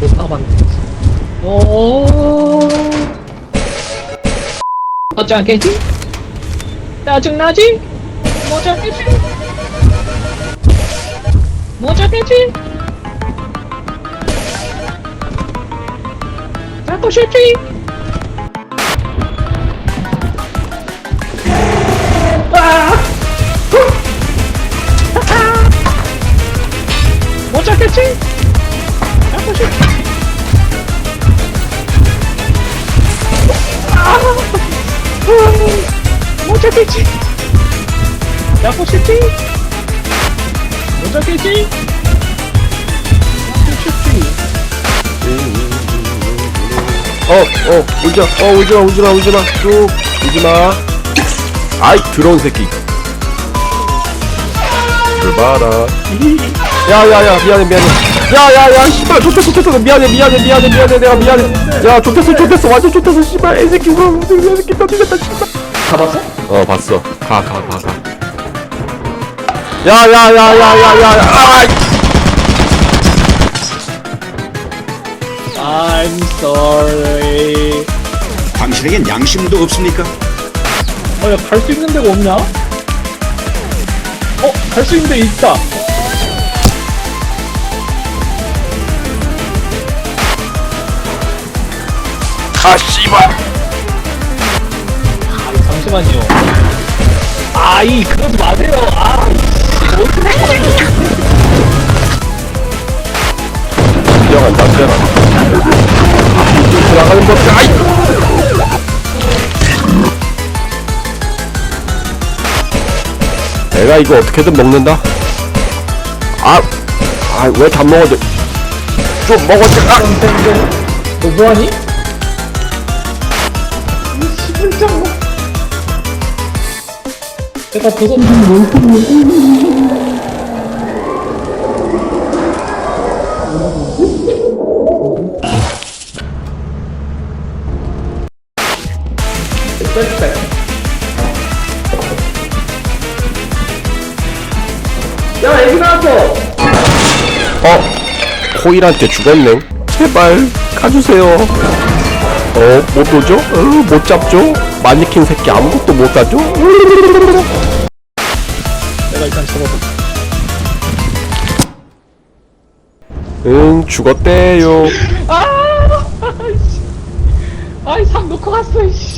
존나 많네. 오. 어쩌겠지? 짜증나지? 뭐자겠지? 뭐자겠지? 잡고 싶지? 아! 못 잡겠지? 못 잡겠지? 잡고 싶지? 못 잡겠지? 어, 어, 울지마, 어, 울지마, 울지마, 울지마, 쭉, 울지마. 아이, 더러운 새끼. 출발아. 야, 야, 야, 미안해, 미안해. 야, 야, 야, 씨발, 좋댔어, 좋댔어. 미안해, 미안해, 미안해, 미안해, 내가 미안해. 야, 좋댔어, 좋댔어, 완전 좋댔어, 씨발. 애 새끼, 우, 이 새끼, 나 죽였다, 씨발. 가봤어? 어, 봤어. 가, 가, 가, 가. 야, 야, 야, 야, 야, 야, 아, I'm sorry. 당신에겐 양심도 없습니까? 어, 야, 갈 수 있는 데가 없냐? 어, 갈 수 있는 데 있다. 가, 씨발. 아, 잠시만요. 아, 이, 그러지 마세요. 아, 이, 뭐 어떻게 뛰어간 다, 뛰어간다. 들어가는 법, 아이! 내가 이거 어떻게든 먹는다? 아, 아, 왜 다 먹어도. 좀 먹었지, 아! 너 뭐하니? 이 씨발장. 내가 버섯 뺄뺄. 야, 애기 나왔어! 어, 코일한테 죽었네. 제발, 가주세요. 어, 못 오죠? 어, 못 잡죠? 마니킹 새끼 아무것도 못 하죠? 내가 일단 접어볼게. 응, 죽었대요. 아! 아이, 상 놓고 갔어, 이씨.